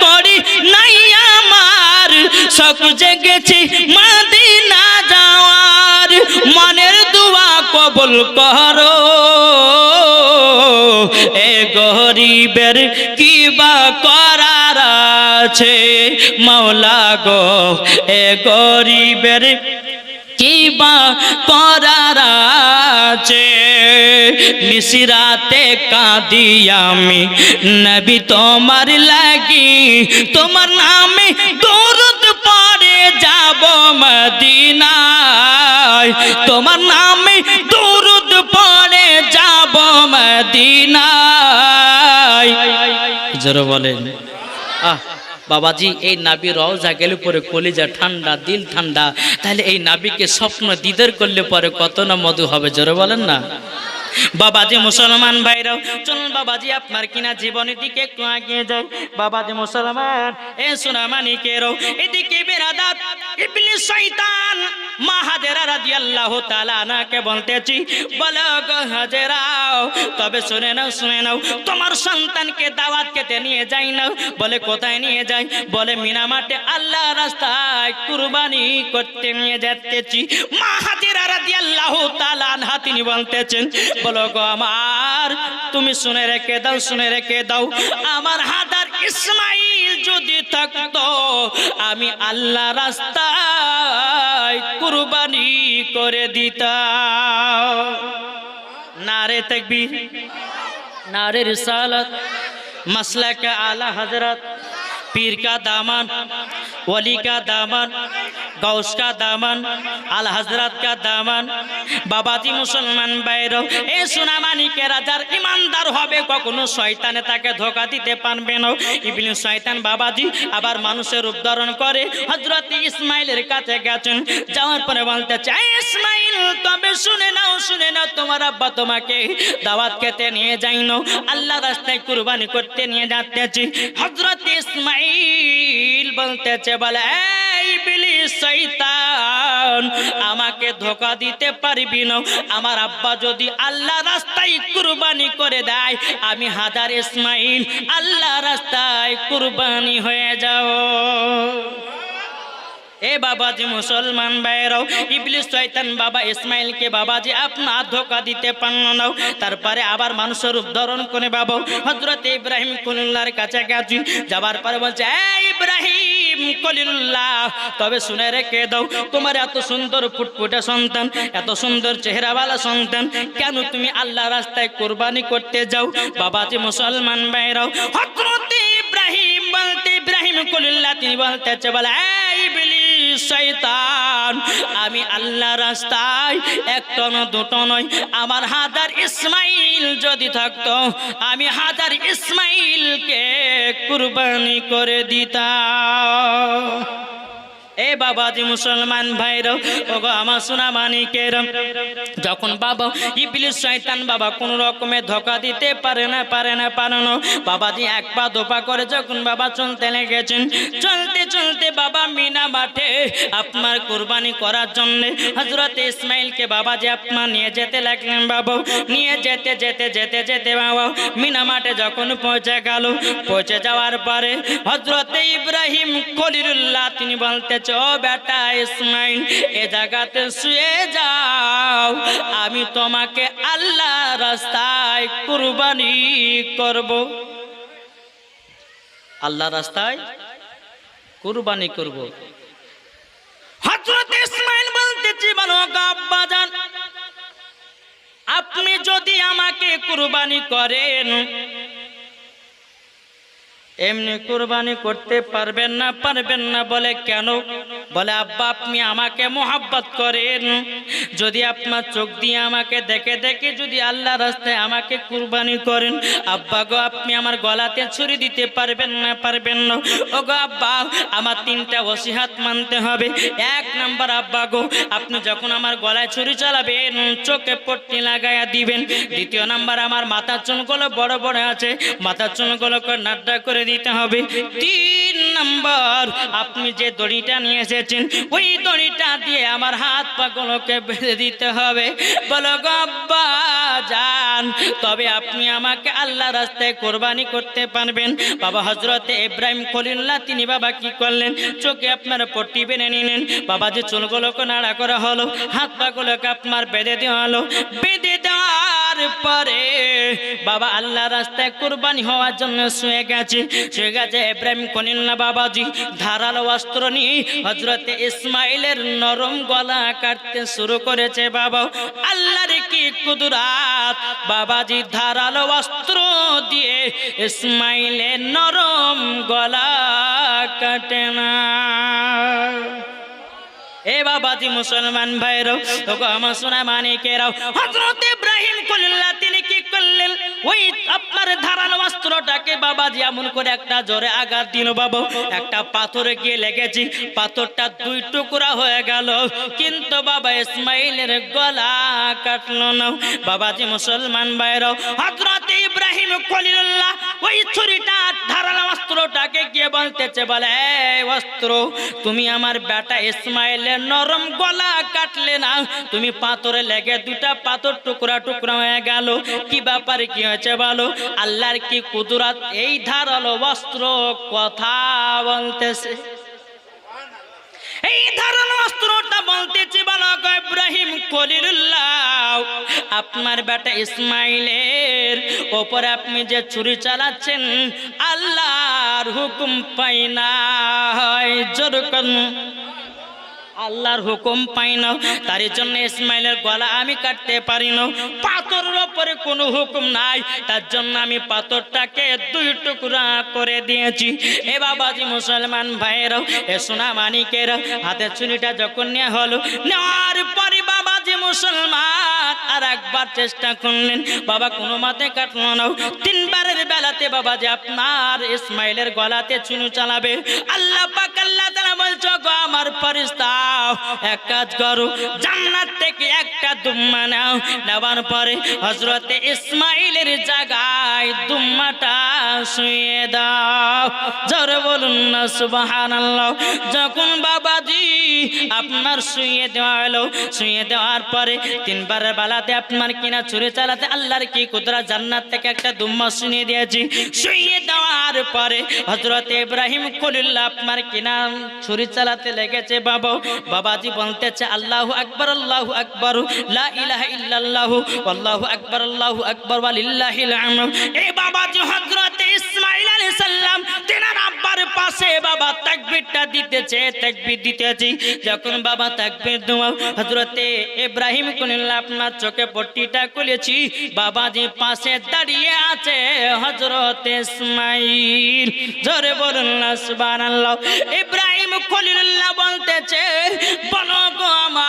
করি নাই আমার। শখ জেগেছে মাদিনা যাওয়ার। মনের দুয়া কবুল করো। এ গরিবের কি বা করার আছে। মাওলা গো, এ গরিবের কি বা করার আছে। নিশিরাতে কাঁদি আমি। নবী তোমার লাগি, তোমার নামে দরুদ পড়ে যাব মদিনায়। তোমার নামে দরুদ পড়ে যাব মদিনায়। জোরে বলেন। আহ। বাবাজি, এই নাবি রওজা গেলে পরে কলিজা ঠান্ডা, দিল ঠান্ডা। তাহলে এই নাবিকে স্বপ্ন দিদার করলে পরে কত না মধু হবে, জোরে বলেন না? বাবাজি মুসলমান ভাইরাও চলুন বাবাজি আপনার কিনা জীবনের দিকে একটু আগিয়ে যায় বাবাজি মুসলমান, এ সোনামানিকেরও এদিকে বেরাদার ইবলিস শয়তান, মা হাজেরা রাদিয়াল্লাহু তাআলা আনাকে বলতেছি, বলো গো হাজেরাও, তবে শুনে নাও শুনে নাও, তোমার সন্তানকে দাওয়াত খেতে নিয়ে যাই নাও, বলে কোথায় নিয়ে যাই? বলে মিনামাটে আল্লাহ রাস্তায় কুরবানি করতে নিয়ে যাচ্তেছি মা হাজেরা রাদিয়াল্লাহু তাআলা আনহা, তিনি বলতেছেন বলো গো আমার, তুমি শুনে রেখে দাও, শুনে রেখে দাও। আমার হাদার ইসমাইল যদি থাকতো, আমি আল্লাহ রাস্তায় কুরবানি করে দিতাম। নারে তেকবীর, নারে রিসালত, মাসলাকে আলা হজরত পীর কা দামান ওলি কা দামান গৌস কা দামান, আল হাজরাত কা দামান। বাবাজি মুসলমান বাইর, এ সুনামানিকে রাজার ইমানদার হবে, কখনো শয়তানে তাকে ধোকা দিতে পারবে না। ইবলিন শয়তান বাবাজি আবার মানুষের রূপ ধারণ করে হজরত ইসমাইলের কাছে গেছেন। যাওয়ার পরে বলতে চাই ইসমাইল, তবে শুনে নাও শুনে নাও, তোমার আব্বা তোমাকে দাওয়াত খেতে নিয়ে যাই না আল্লাহ রাস্তায় কুরবানি করতে নিয়ে যাতেছি হজরত ইসমাইল বলতেছে, বলে আমাকে ধোকা দিতে পারবি না। আমার আব্বা যদি আল্লাহ রাস্তায় কুরবানি করে দেয়, আমি হাজার ইসমাইল আল্লাহ রাস্তায় কুরবানি হয়ে যাও এ বাবাজি মুসলমান ভাইরাও ইবলিস শয়তান বাবা ইসমাইলকে বাবাজি আপনার ধোকা দিতে পারল না। তারপরে আবার মানুষের রূপ ধারণ করে বাবা হজরত ইব্রাহিম কলিল্লার কাছে গেছি যাবার পরে বলছে "এই ইব্রাহিম কলিল্লাহ তবে শুনে রেখে দাও, তোমার এত সুন্দর ফুটফুটে সন্তান, এত সুন্দর চেহারাওয়ালা সন্তান, কেন তুমি আল্লাহ রাস্তায় কোরবানি করতে যাও? বাবাজি মুসলমান ভাইরাও হজরত ইব্রাহিম বলতে, ইব্রাহিম কলিল্লাহ তিনি বলতেছে বলে "এই ইবলিস শয়তান। আমি আল্লাহ রাস্তায় একটা না দুটো নয় আমার হাজার ইসমাইল যদি থাকতো, আমি হাজার ইসমাইলকে কুরবানি করে দিতাম। এ বাবা বাবাজি মুসলমান ভাইরাও ওগো আমার সোনা মানিকের যখন বাবা ইবলিস শয়তান বাবা কোন রকমে ধোকা দিতে পারে না পারে না পারে না, বাবাজি এক পা দোপা করে যখন বাবা চলতে লেগেছেন, চলতে চলতে বাবা মিনা মাঠে আপনার কুরবানি করার জন্য হজরত ইসমাইলকে বাবাজি আপনার নিয়ে যেতে লাগলেন বাবা, নিয়ে যেতে যেতে যেতে যেতে বাবা মিনা মাঠে যখন পৌঁছে গেল, পৌঁছে যাওয়ার পরে হজরত ইব্রাহিম খলিলুল্লাহ তিনি বলতে চো বেটা ইসমাইল? এ জায়গাতে শুয়ে যাও। আমি তোমাকে আল্লাহ রাস্তায় কুরবানি করব। আল্লাহ রাস্তায় কুরবানি করব। হজরত ইসমাইল বলতেছি বলো আব্বা আপনি যদি আমাকে কুরবানি করেন এমনি কুরবানি করতে পারবেন না পারবেন না বলে কেন? বলে, আব্বা, আপনি আমাকে মোহাব্বত করেন। যদি আপনার চোখ দিয়ে আমাকে দেখে দেখে যদি আল্লাহ রাস্তায় আমাকে কুরবানি করেন, আব্বা গো, আপনি আমার গলাতে ছুরি দিতে পারবেন না পারবেন না। ও গো আব্বা, আমার তিনটা ওসিহাত মানতে হবে। এক নাম্বার, আব্বা গো, আপনি যখন আমার গলায় ছুরি চালাবেন, চোখে পট্টি লাগাইয়া দিবেন। দ্বিতীয় নাম্বার, আমার মাথার চুনগুলো বড় বড় আছে। মাথার চুনগুলোকে নাড্ডা করে দিতে হবে। তিন নাম্বার, আপনি যে দড়িটা নিয়ে এসেছেন, ওই দড়িটা দিয়ে আমার হাত পাগুলোকে বেঁধে দিতে হবে। বলো গো আব্বা, যান। তবে আপনি আমাকে আল্লাহ রাস্তায় কোরবানি করতে পারবেন। বাবা হজরতে ইব্রাহিম খলিল্লাহ তিনি বাবা কি করলেন? চোখে আপনার পট্টি বেঁধে নিলেন। বাবা যে চুলগুলোকে নাড়া করা হলো, হাত পাগুলোকে আপনার বেঁধে দেওয়া হলো। বেঁধে দেওয়ার পরে বাবা আল্লাহ রাস্তায় কুরবানি হওয়ার জন্য শুয়ে গেছে। শুয়ে গেছে ইব্রাহিম খলিল্লাহ বাবাজি, ধারালো অস্ত্র নিয়ে হজরতে ইসমাইলের নরম গলা কাটতে শুরু করেছে বাবা। আল্লাহর কি কুদরাত? বাবাজি ধারালো অস্ত্র দিয়ে ইসমাইলের নরম গলা কাটে না। এ বাবাজি মুসলমান ভাইরাও আমার সোনা হজরত ইব্রাহিম কলিল্লাহ তিনি কি করলেন? ওই আপনার অস্ত্রটাকে বাবাজি এমন করে একটা জোরে আঘাত দিল, বাবা। একটা পাথরে গিয়ে লেগেছি, পাথরটা দুই টুকরা হয়ে গেল। কিন্তু বাবা ইসমাইলের গলা কাটলো না। বাবাজি মুসলমান ভাইরাও হজরত ইব্রাহিম কলিল্লাহ ওই ছুরিটা অস্ত্রটাকে কে বলতেছে বলে অস্ত্র, তুমি আমার বেটা ইসমাইলের নরম গলা কাটলে না? তুমি পাথরে লেগে দুটা পাথর টুকরা টুকরা হয়ে গেল। কি ব্যাপারে, কি হয়েছে বলো? আল্লাহর কি কুদুরাত? এই ধারালো অস্ত্র কথা বলতেছে। এই ধারালো অস্ত্রটা বলতেছি বালক ইব্রাহিম কলিরুল্লাহ আপনার বেটা ইসমাইলের ওপরে আপনি যে ছুরি চালাচ্ছেন, আল্লাহর হুকুম পাই না জোর আল্লাহর হুকুম পাই না। তার জন্য ইসমাইলের গলা আমি কাটতে পারি না। পাথরের ওপরে কোনো হুকুম নাই। তার জন্য আমি পাথরটাকে দুই টুকরা করে দিয়েছি। এ বাবাজি মুসলমান ভাইয়েরাও এ সোনা মানিকেরা, হাতে চুনিটা যখন নেওয়া হলো, নেওয়ার পরে বাবাজি মুসলমান আর একবার চেষ্টা করলেন। বাবা কোনো মাতে কাটলো না। তিনবারের বেলাতে বাবা যে আপনার ইসমাইলের গলাতে চুনু চালাবে। আল্লাহ পাক আল্লাহ তাআলা বলছো, গো আমার ফেরেশতা এক কাজ করো, জান্নাত থেকে একটা দুম্মা নাও। নেওয়ার পরে হযরতে ইসমাইলের জায়গায় দুম্মাটা শুয়ে দাও। জোরে বলুন না, সুবহানাল্লাহ। যখন বাবা বাবাজি আপনার শুয়ে দেওয়া হলো শুয়ে দেওয়ার পরে তিনবার বেলাতে আপনার কিনা ছুরি চালাতে আল্লাহর কি কুদরা জান্নাত থেকে একটা দুম্মা শুনিয়ে দিয়েছি। শুয়ে দেওয়ার পরে হজরত ইব্রাহিম খলিল্লাহ আপনার কিনা ছুরি চালাতে লেগেছে বাবা। বাবাজি বলতেছে, আল্লাহ আকবর আল্লাহ আকবর, লা আল্লাহ আকবর, আল্লাহু আকবর এই বাবাজি হজরত ইসমাইল আলি সাল্লাম তেনার আব্বার পাশে বাবা তাকবীরটা দিতেছে, তাকবীর দিতেছি। যখন বাবা তাকবীর দেওয়া, হযরতে ইব্রাহিম কুনিল্লাহ আপনার চোখে পট্টিটা খুলেছি। বাবাজি পাশে দাঁড়িয়ে আছে, হযরত ইসমাঈল জোরে বলুন, সুবহানাল্লাহ। ইব্রাহিম খলিলুল্লাহ বলতেছে, বলো গো আমার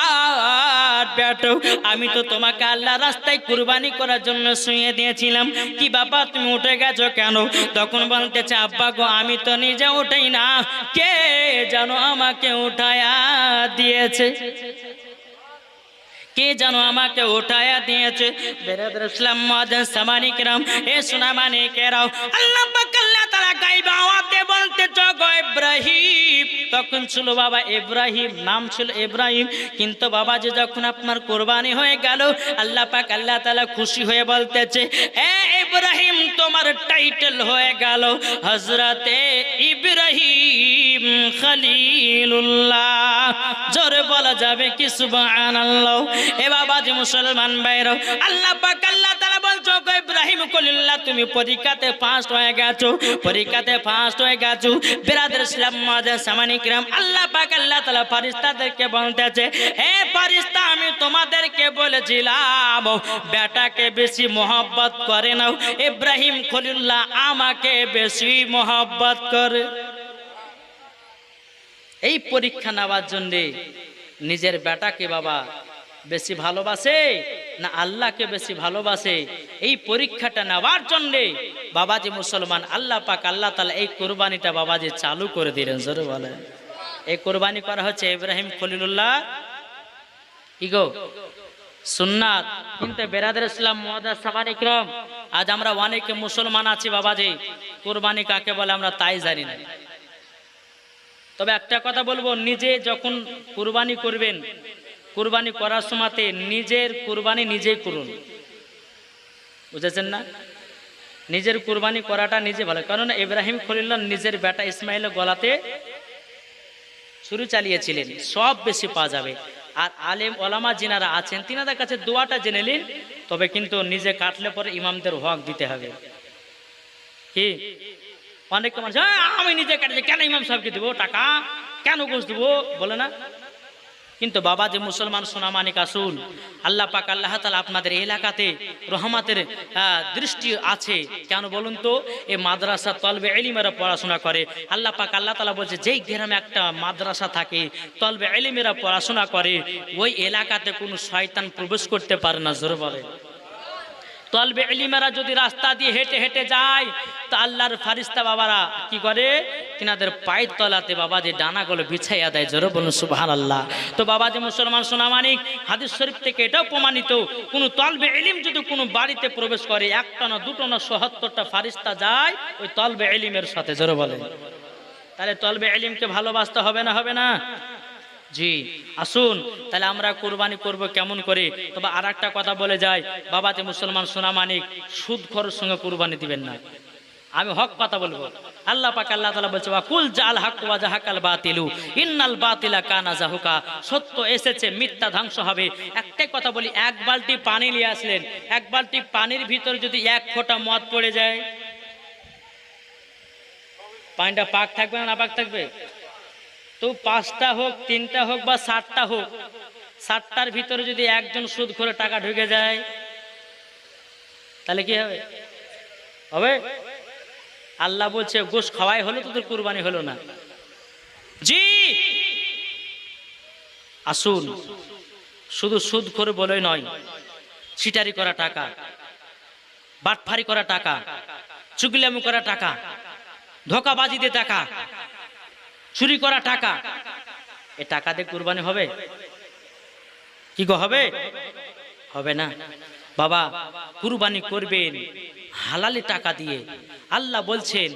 আমি তো তোমাকে আল্লাহ রাস্তায় কুরবানি করার জন্য শুয়ে দিয়েছিলাম। কি বাবা, তুমি উঠে গেছো কেন? তখন বলতেছে, আব্বা গো, আমি তো নিজে উঠাই না। কে জানো আমাকে উঠায়া দিয়েছে? কে যেন আমাকে উঠায়া দিয়েছে? বেরাদর ইসলাম মহাজন সামানিকরাম এ সুনামানিকেরাও আল্লাহ গাইবে বলতে গো ইব্রাহিম। তখন ছিল বাবা ইব্রাহিম, নাম ছিল ইব্রাহিম। কিন্তু বাবা যে যখন আপনার কোরবানি হয়ে গেল, আল্লাহ পাক আল্লাহ তাআলা খুশি হয়ে বলতেছে, এ ইব্রাহিম, তোমার টাইটেল হয়ে গেল হযরতে ইব্রাহিম খলিলুল্লাহ। জোরে বলা যাবে কি সুবহানাল্লাহ। এ বাবা যে মুসলমান আল্লাহ পাক আল্লাহ ইব্রাহিম, কলিল্লাহ, তুমি পরীক্ষাতে হয়ে গেছো, পরীক্ষাতে হয়ে গেছো। ইসলাম আল্লাহ পাক, আল্লাহ তাআলা ফেরেশতাদেরকে বলতেছে, হে ফেরেশতা, আমি তোমাদেরকে বলেছিলাম, বেটাকে বেশি মোহব্বত করে নাও, ইব্রাহিম খলিল্লাহ আমাকে বেশি মোহব্বত করে। এই পরীক্ষা নেওয়ার জন্যে নিজের বেটাকে বাবা বেশি ভালোবাসে না আল্লাহকে বেশি ভালোবাসে? এই পরীক্ষাটা নেওয়ার জন্যে বাবাজি মুসলমান আল্লাহ পাক, আল্লাহ তালা এই কোরবানিটা বাবাজি চালু করে দিলেন, জোরে বলে এই কোরবানি করা হচ্ছে ইব্রাহিম খলিলুল্লাহ। কি গো? সুন্নাত। কিন্তু বেরাদের ইসলাম মহাদা সামানিক্রম আজ আমরা অনেকে মুসলমান আছি বাবাজি। কোরবানি কাকে বলে আমরা তাই জানি না। তবে একটা কথা বলব, নিজে যখন কুরবানি করবেন কুরবানি করার সময়তে নিজের কুরবানি নিজেই করুন। বুঝেছেন না? নিজের কুরবানি করাটা নিজে ভালো। কারণ ইব্রাহিম খলিল্লাহ নিজের বেটা ইসমাইলের গলাতে শুরু চালিয়েছিলেন। সব বেশি পাওয়া যাবে। আর আলেম ওলামা যিনারা আছেন তিনাদের কাছে দোয়াটা জেনে নিন তবে কিন্তু নিজে কাটলে পরে ইমামদের হক দিতে হবে। কি? অনেক মানুষ "হ্যাঁ, আমি নিজে কাটছি। কেন ইমাম সাহেবকে দেবো? টাকা? কেন ঘুষ দেবো? বলে না? কিন্তু বাবা যে মুসলমান সোনামানিক আসুন, আল্লাহ পাক আল্লাহ তালা আপনাদের এলাকাতে রহমাতের দৃষ্টি আছে। কেন বলুন তো? এই মাদ্রাসা তলবে এলিমেরা পড়াশোনা করে। আল্লাহ পাক আল্লাহ তালা বলছে, যেই গ্রামে একটা মাদ্রাসা থাকে, তলবে এলিমেরা পড়াশোনা করে, ওই এলাকাতে কোনো শয়তান প্রবেশ করতে পারে না, জোর বলে তলবে এলিমেরা যদি রাস্তা দিয়ে হেঁটে হেঁটে যায়, তো আল্লাহর ফারিস্তা বাবারা কি করে? তিনাদের পায়ের তলাতে বাবা যে ডানাগুলো বিছাইয়া দেয়, জোরে বলুন সুবহান আল্লাহ তো বাবা যে মুসলমান সোনামানিক, হাদিস শরীফ থেকে এটাও প্রমাণিত, কোনো তলবে এলিম যদি কোনো বাড়িতে প্রবেশ করে, একটা না দুটো না সহাত্তরটা ফারিস্তা যায়, ওই তলবে এলিমের সাথে, জোরে বলে তাহলে তলবে এলিমকে ভালোবাসতে হবে না হবে না? জি, আসুন, তাহলে আমরা কোরবানি করব কেমন করে? তবে আর কথা বলে যায় বাবাতে মুসলমান সোনা মানিক, সুদ খরচ সঙ্গে কোরবানি দিবেন না। আমি হক কথা বলব। আল্লাহ পাক, আল্লাহ তাআলা বলছে কুল জাল হক ওয়া জাহাকাল বাতিলু, ইন্নাল বাতিলা কানা জাহুকা। সত্য এসেছে, মিথ্যা ধ্বংস হবে। একটাই কথা বলি, এক বালতি পানি নিয়ে আসলেন। এক বালতি পানির ভিতর যদি এক ফোঁটা মদ পড়ে যায়? পানিটা পাক থাকবে না পাক থাকবে? তো পাঁচটা হোক, তিনটা হোক বা ষাটটা হোক ষাটটার ভিতরে যদি একজন সুদ করে টাকা ঢুকে যায়, তাহলে কি হবে? হবে? আল্লাহ বলছে, গোশ খাওয়াই হলো তো তোর কুরবানি হলো না। জি! আসুন, শুধু সুদ করে বলে নয়, ছিটারি করা টাকা, বাটফারি করা টাকা, চুগলামু করা টাকা, ধোকাবাজিতে টাকা চুরি করা টাকা। এ টাকা দিয়ে কুরবানি হবে? কি গো, হবে? হবে না। বাবা, কুরবানি করবেন, হালালি টাকা দিয়ে। আল্লাহ বলছেন,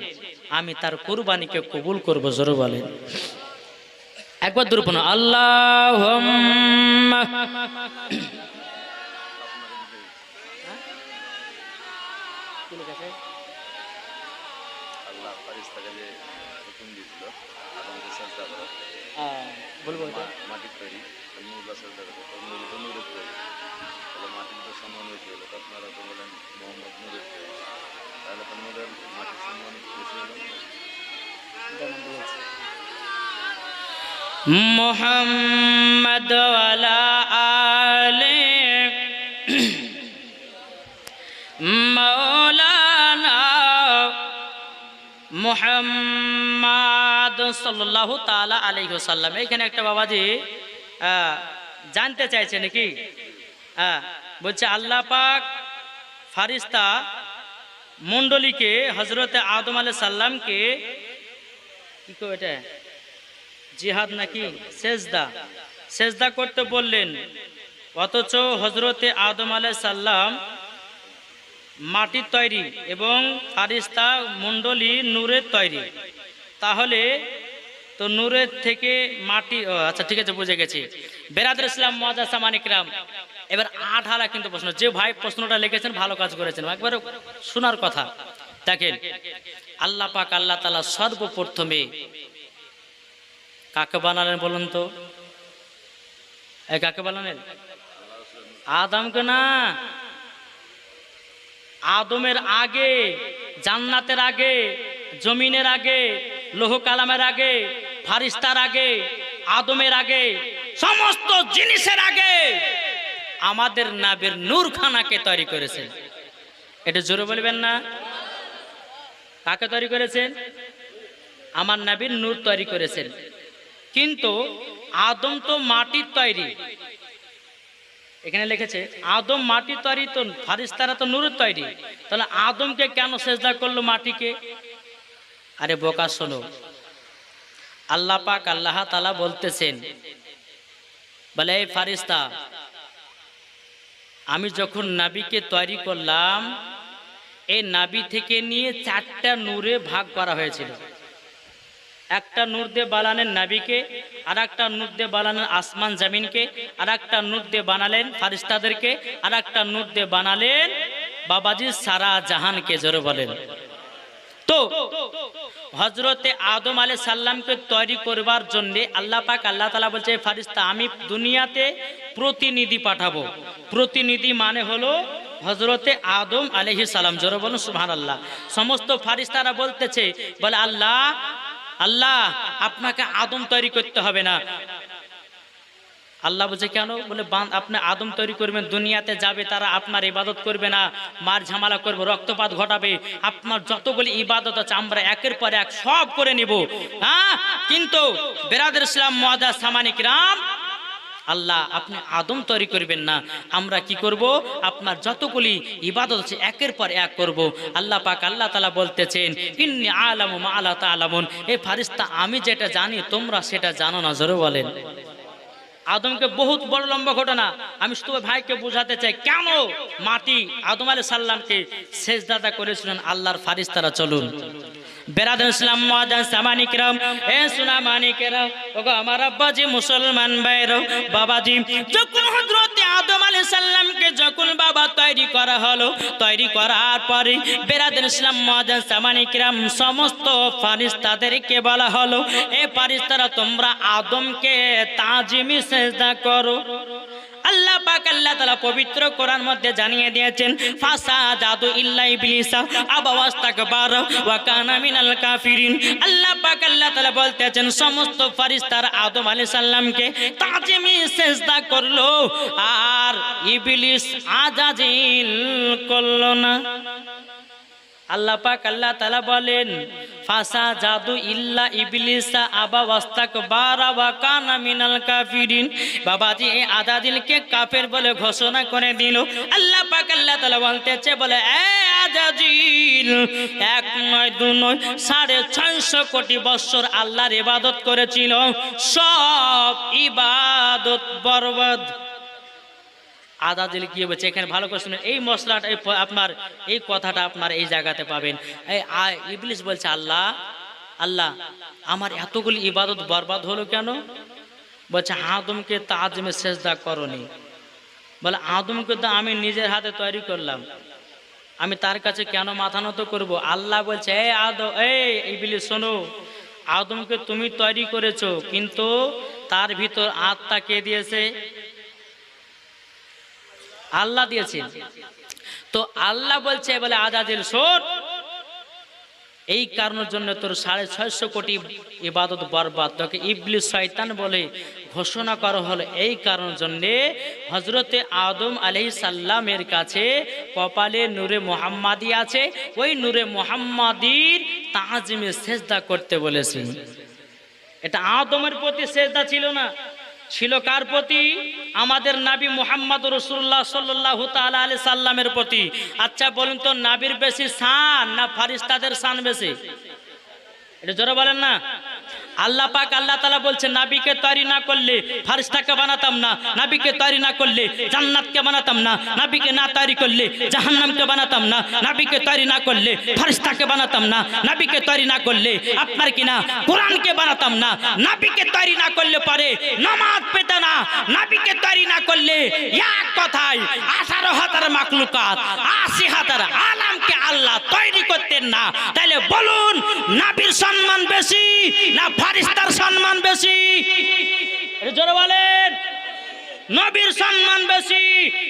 আমি তার কুরবানিকে কবুল করব, জোর বলেন। একবার আল্লাহ আল্লাহ ফারিস্তাকে যে হুকুম দিয়েছিল আদমকে সাজদা করো বলব মাটির তৈরি। নূররা সাজদা করো তো নূর তৈরি। তাহলে মাটির তো সম্মান হলো আপনারা তো বলেন মোহাম্মদ নূরের তৈরি। তাহলে তো নূরের মাটির সম্মান বেশি হলো। মোহাম্মদ আলে মৌলানা মোহাম্মদ সাল্লাল্লাহু তাআলা আলাইহি ওয়াসাল্লাম। এখানে একটা বাবাজি জানতে চাইছে নাকি? বলছে, আল্লাহ পাক ফারিস্তা মণ্ডলীকে হজরতে আদম আলাইহিস সাল্লামকে কি কো এটা? জিহাদ নাকি? সেজদা। সেজদা করতে বললেন। অথচ হজরতে আদম আলাইহিস সাল্লাম মাটির তৈরি এবং ফারিস্তা মণ্ডলী নূরের তৈরি। তাহলে তো নূরের থেকে মাটি আচ্ছা ঠিক আছে, বুঝে গেছি। বেরাদের ইসলাম মজাসা মানিকরাম এবার আঠালা কিন্তু প্রশ্ন, যে ভাই প্রশ্নটা লিখেছেন, ভালো কাজ করেছেন। একবার শোনার কথা। দেখেন, আল্লাহ পাক, আল্লাহ তালা সর্বপ্রথমে কাকে বানালেন বলুন তো? কাকে বানালেন? আদমকে না? আদমের আগে, জান্নাতের আগে, জমিনের আগে লোহ কালামের আগে, ফারিস্তার আগে, আদমের আগে, সমস্ত জিনিসের আগে আমাদের নাবের নূরখানাকে তৈরি করেছেন। এটা জোরে বলবেন না? কাকে তৈরি করেছেন? আমার নাবির নূর তৈরি করেছেন। কিন্তু আদম তো মাটির তৈরি। এখানে লিখেছে, আদম মাটির তৈরি তো ফারিস্তারা তো নূরের তৈরি। তাহলে আদমকে কেন সেজদা করল মাটিকে? আরে বোকা শোনো। আল্লাহ পাক আল্লাহ তালা বলতেছেন, বলে, এই ফারিস্তা, আমি যখন নাবিকে তৈরি করলাম, এই নাবি থেকে নিয়ে চারটা নূরে ভাগ করা হয়েছিল। একটা নূর দিয়ে বানালেন নাবিকে আর একটা নূর দিয়ে বানালেন আসমান জামিনকে আর একটা নূর দিয়ে বানালেন ফারিস্তাদেরকে আর একটা নূর দিয়ে বানালেন বাবাজি সারা জাহানকে জোরে বলেন। তো হজরতে আদম আলী সাল্লামকে তৈরি করবার জন্যে আল্লাহ পাক, আল্লাহ তালা বলছে ফারিস্তা আমি দুনিয়াতে প্রতিনিধি পাঠাবো। প্রতিনিধি মানে হলো হজরতে আদম আলহি সালাম। জোরে বলুন সুহান আল্লাহ সমস্ত ফারিস্তারা বলতেছে, বলে, আল্লাহ আল্লাহ, আপনাকে আদম তৈরি করতে হবে না। আল্লাহ বলছে, কেন? বলে আপনি আদম তৈরি করবেন, দুনিয়াতে যাবে, তারা আপনার ইবাদত করবে না, মার ঝামেলা করবে, রক্তপাত ঘটাবে, আপনার যতগুলি ইবাদত আছে, আমরা একের পর এক সব করে নিব। হ্যাঁ? কিন্তু বেরাদের ইসলাম মহাদা সামানিক রাম আল্লাহ, আপনি আদম তৈরি করবেন না, আমরা কি করব? আপনার যতগুলি ইবাদত আছে, একের পর এক করব। আল্লাহ পাক আল্লাহ তালা বলতেছেন, ইন্নি আলাম আল্লাহ তালামুন এ ফারিস্তা, আমি যেটা জানি, তোমরা সেটা জানো না, জোরে বলেন। আদমকে বহুত বড় লম্বা ঘটনা। আমি শুধু ভাইকে বোঝাতে চাই, কেন মাটি আদম আলী সাল্লামকে শেষ দাদা করেছিলেন? আল্লাহর ফারিস্তারা, চলুন। বেরাদুল ইসলাম মহাদান সামানিকরাম এ সোনা মানিকেরাম আমার আব্বাজি মুসলমান ভাইরাও বাবাজি, যখন হযরতে আদম আলাইহিস সালামকে যখন বাবা তৈরি করা হলো, তৈরি করার পরে বেরাদুল ইসলাম মহাদান সামানিকরাম সমস্ত ফারিস্তাদেরকে বলা হলো, এ ফারিস্তারা তোমরা আদমকে তাজিমি সেজদা করো। পাক আল্লাহ তাআলা পবিত্র কোরআন মধ্যে জানিয়ে দিয়েছেন ফাসা জাদু ইল্লা ইবলিসা, আবাওয়াস্তাকবার, ওয়া কানা মিনাল কাফিরিন। আল্লাহ পাক আল্লাহ তাআলা বলতেছেন, সমস্ত ফেরেশতারা আদম আলাইহিস সালামকে তাজিমি সেজদা করল, আর ইবলিস আজাজিল করল না। আল্লাহ পাক আল্লাহ তালা বলেন ফাসা জাদু ইল্লা ইবলিসা আবা ওয়াস্তাক বারা ওয়া কানা মিনাল কাফিরিন। বাবাজি, এই আজাদিলকে কাফের বলে ঘোষণা করে দিল। আল্লাহ পাক আল্লাহ তালা বলতেছে, বলে, এ আজাজিল এক নয়, দু নয়, সাড়ে ছয়শো কোটি বৎসর আল্লাহর ইবাদত করেছিল। সব ইবাদত বরবাদ আদা দিলে কি হচ্ছে এখানে ভালো করে শুনে এই মশলাটা আপনার এই কথাটা আপনার এই জায়গাতে পাবেন। এই ইবলিস বলছে, আল্লাহ আল্লাহ, আমার এতগুলি ইবাদত বরবাদ হলো কেন? বলছে, আদমকে তা তাজমে সেজদা করনি। বলে, আদমকে তো আমি নিজের হাতে তৈরি করলাম। আমি তার কাছে কেন মাথা নত করব? আল্লাহ বলছে এই আদম এই ইবলিস, শোনো, আদমকে তুমি তৈরি করেছ, কিন্তু তার ভিতর আত্মা কে দিয়েছে? আল্লাহ দিয়েছেন। তো আল্লাহ বলছে, বলে, আজাদিল শোন এই কারণের জন্য তোর সাড়ে ছয়শো কোটি ইবাদত বরবাদ। তোকে ইবলি শয়তান বলে ঘোষণা করা হলো এই কারণের জন্যে হজরতে আদম আলহি সাল্লামের কাছে কপালে নূরে মোহাম্মাদি আছে। ওই নূরে মোহাম্মাদির তাজিমে সেজদা করতে বলেছি। এটা আদমের প্রতি সেজদা ছিল না। ছিল কার প্রতি? আমাদের নাবি মোহাম্মদ রসুল্লাহ সাল্লাহ তালা আলি সাল্লামের প্রতি। আচ্ছা বলুন তো, নাবির বেশি সান না ফারিস্তাদের সান বেশি? এটা জোরে বলেন না। আল্লাহ পাক আল্লাহ তালা বলছে নাবিকে তৈরি না করলে ফারিস্তাকে বানাতাম না, নাবিকে তৈরি না করলে জান্নাতকে বানাতাম না, নাবিকে না তৈরি করলে জাহান্নামকে বানাতাম না, নাবিকে তৈরি না করলে ফারিস্তাকে বানাতাম না, নাবিকে তৈরি না করলে আপনার কি না কোরআনকে বানাতাম না, নাবিকে তৈরি না করলে পারে নামাজ পেতে না, নাবিকে তৈরি না করলে এক কথায় আঠারো হাজার মাকলুকাত আশি হাজার আলামকে আল্লাহ তৈরি করতেন না। তাহলে বলুন, নাবির সম্মান বেশি না ফারিস্তার সম্মান বেশি? জোরে বলেন। নবীর সম্মান বেশি।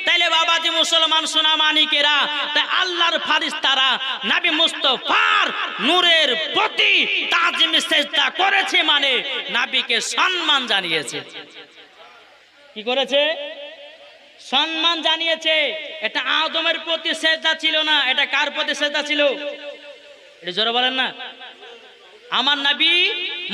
তাইলে বাবাজি মুসলমান সোনা মানিকেরা, তাই আল্লাহর ফারিস্তারা নবী মুস্তফার নূরের প্রতি তাজিম চেষ্টা করেছে মানে নাবিকে সম্মান জানিয়েছে। কি করেছে? সম্মান জানিয়েছে, এটা আদমের প্রতি শ্রদ্ধা ছিল না, এটা কার প্রতি শ্রদ্ধা ছিল? এটা জোরে বলেন না। আমার নবী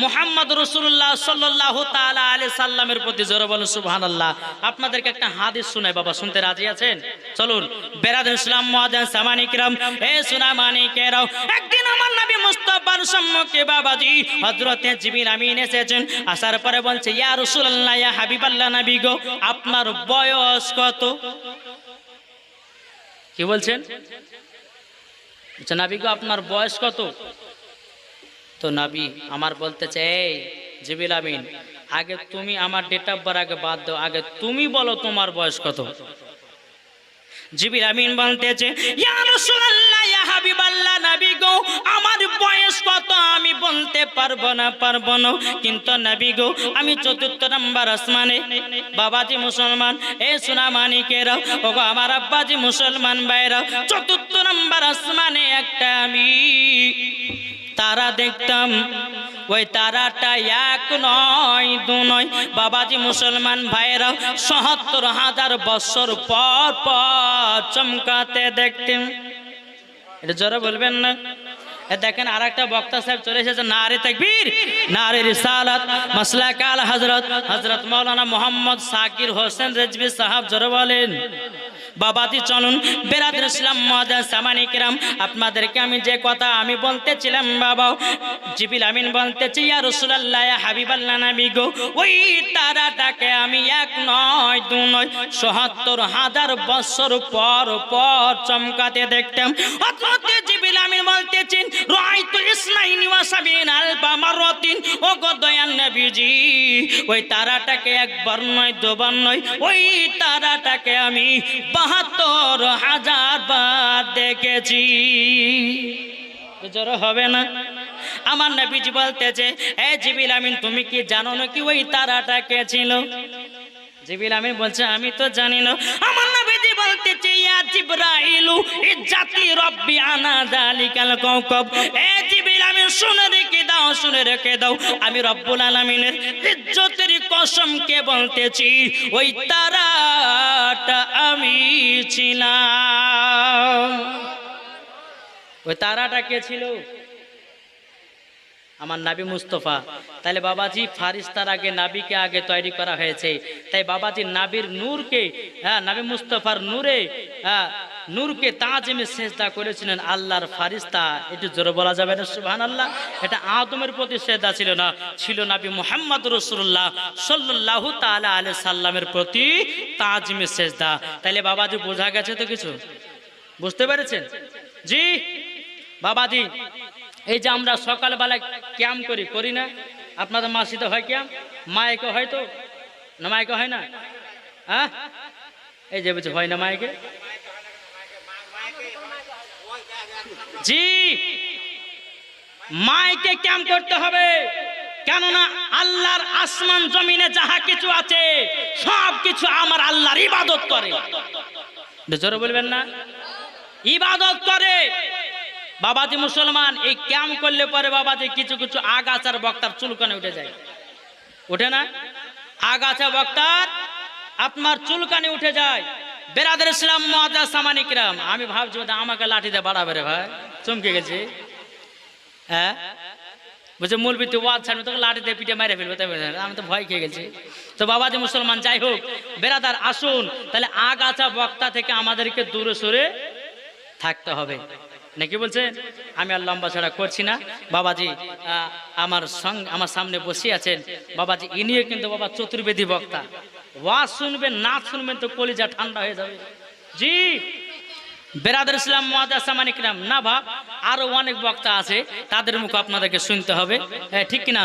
মোহাম্মদ রসুল্লাহ সাল্লাহ তালা আলি সাল্লামের প্রতি জোর বলেন সুবহান আল্লাহ আপনাদেরকে একটা হাদিস শুনাই, বাবা, শুনতে রাজি আছেন? চলুন, বেরাদ ইসলাম, মহাদান সামানিকরাম এ সুনা মানিকেরাও একদিন আমার নবী মুস্তফার সম্মুখে বাবাজি হজরতে জিবির আমিন এসেছেন। আসার পরে বলছে, ইয়া রসুল্লাহ ইয়া হাবিবাল্লাহ নবী গো, আপনার বয়স কত? কি বলছেন? আচ্ছা নাবি গো, আপনার বয়স কত? তো নাবি আমার বলতে চাই জিবিল আমিন, আগে তুমি আমার ডেট অফ বার্থ আগে বাদ দাও, আগে তুমি বলো তোমার বয়স কত? জিবির আমিন বলতেছে ইয়া রাসূলুল্লাহ, ইয়া হাবিবাল্লাহ, নবী গো, আমার বয়স কত আমি বলতে পারব না পারব না। কিন্তু নবী গো, আমি চতুর্থ নাম্বার আসমানে, বাবাজি মুসলমান, এ সোনা মানিকেরা ও গো আমার আব্বাজি মুসলমান ভাইরা চতুর্থ নাম্বার আসমানে একটা আমি। তারা দেখতাম, ওই তারাটা এক নয়, দু নয়। বাবাজি মুসলমান ভাইরা সহাত্তর হাজার বছর পর পর চমকাতে দেখতেন। এটা জোরে বলবেন না? দেখেন আর একটা বক্তা সাহেব চলে এসেছে, নারে তাকবীর, নারে রিসালাত মাসলা কাল হজরত হজরত মৌলানা মোহাম্মদ সাকির হোসেন রেজবি সাহাব, জোরে বলেন। বাবাজি, চলুন বেরাদের ইসলাম মহাদান সামানি কিরাম, আপনাদেরকে আমি যে কথা আমি বলতেছিলাম বাবা জিবিল আমিন বলতেছি, ইয়া রাসূলুল্লাহ হাবিবাল্লাহ নবী গো, ওই তারাটাকে আমি এক নয়, দু নয়, সহাত্তর হাজার বছর পর পর চমকাতে দেখতাম। হযরত জিবিল আমিন বলতেছেন ওয়া সাবিন ও নবীজি, ওই তারাটাকে একবার নয়, দুবার নয়, ওই তারাটাকে আমি বাহাত্তর হাজার বার দেখেছি। হবে না? আমার নবীজি বলতেছে, এ জিবিল আমিন, তুমি কি জানো না কি ওই তারাটা কে ছিল? জিবিল আমিন বলছে, আমি তো জানি না। আমার বলতেছে ইয়া জিবরাইলু ইজ্জাতি রব্বি আনা যালিকাল কাওকাব। এ জিবিল আমিন শুনে রেখে দাও, শুনে রেখে দাও। আমি রব্বুল আলামিনের ইজ্জতের কসমকে বলতেছি, ওই তারাটা আমি ছিলাম। ওই তারাটা কে ছিল? আমার নাবি মুস্তফা। তাহলে বাবাজি ফারিস্তার আগে নাবিকে আগে তৈরি করা হয়েছে। তাই বাবাজি নাবির নূরকে হ্যাঁ নাবি মুস্তফার নূরে হ্যাঁ নূরকে তাজমে সেজদা করেছিলেন আল্লাহর ফারিস্তা। এটি জোরে বলা যাবে না সুবহান আল্লাহ এটা আদমের প্রতি সেজদা ছিল না, ছিল নাবি মোহাম্মদ রসুল্লাহ সাল্লাল্লাহু তাআলা আলাইহি সাল্লামের প্রতি তাজমে সেজদা। তাহলে বাবাজি বোঝা গেছে তো কিছু? বুঝতে পেরেছেন? জি? বাবাজি এই যে আমরা সকালবেলায় ক্যাম করি করি না? আপনাদের মাসিতে হয় ক্যাম মায়কে হয় তো? না, মায়কে হয় না? হ্যাঁ? এই যে বলছে, হয় না মায়কে? জি! মায়কে ক্যাম করতে হবে। কেননা আল্লাহর আসমান, জমিনে যাহা কিছু আছে, সব কিছু আমার আল্লাহর ইবাদত করে। জোরে বলবেন না? ইবাদত করে। বাবাজি মুসলমান, এই ক্যাম করলে পরে বাবাজি কিছু কিছু আগাছার বক্তার চুলকানে উঠে যায়। ওঠে না? আগাছা বক্তার, আপনার চুলকানে উঠে যায়। বেরাদের ইসলাম মহাজা সামানিকরাম আমি ভাবছি আমাকে লাঠি দিয়ে বাড়াবে রে ভাই। চমকে গেছি। হ্যাঁ? বলছে মূলবি তুই ওয়াজ ছাড়বে, তোকে লাঠি দিয়ে পিঠে মেরে ফেলবে। তাই আমি তো ভয় খেয়ে গেছি। তো বাবাজি মুসলমান, যাই হোক, বেরাদার, আসুন। তাহলে আগাছা বক্তা থেকে আমাদেরকে দূরে সরে থাকতে হবে। নাকি বলছে আমি আর লম্বা ছড়া করছি না। বাবাজি আমার সঙ্গে আমার সামনে বসে আছেন। বাবাজি, ইনিও কিন্তু বাবা চতুর্বেদী বক্তা। ওয়াজ শুনবেন, না শুনবেন তো কলিজা ঠান্ডা হয়ে যাবে। জি, বেরাদের ইসলাম মহাদাসামানিক নাম না ভাব আরও অনেক বক্তা আছে। তাদের মুখ আপনাদেরকে শুনতে হবে। হ্যাঁ ঠিক কিনা?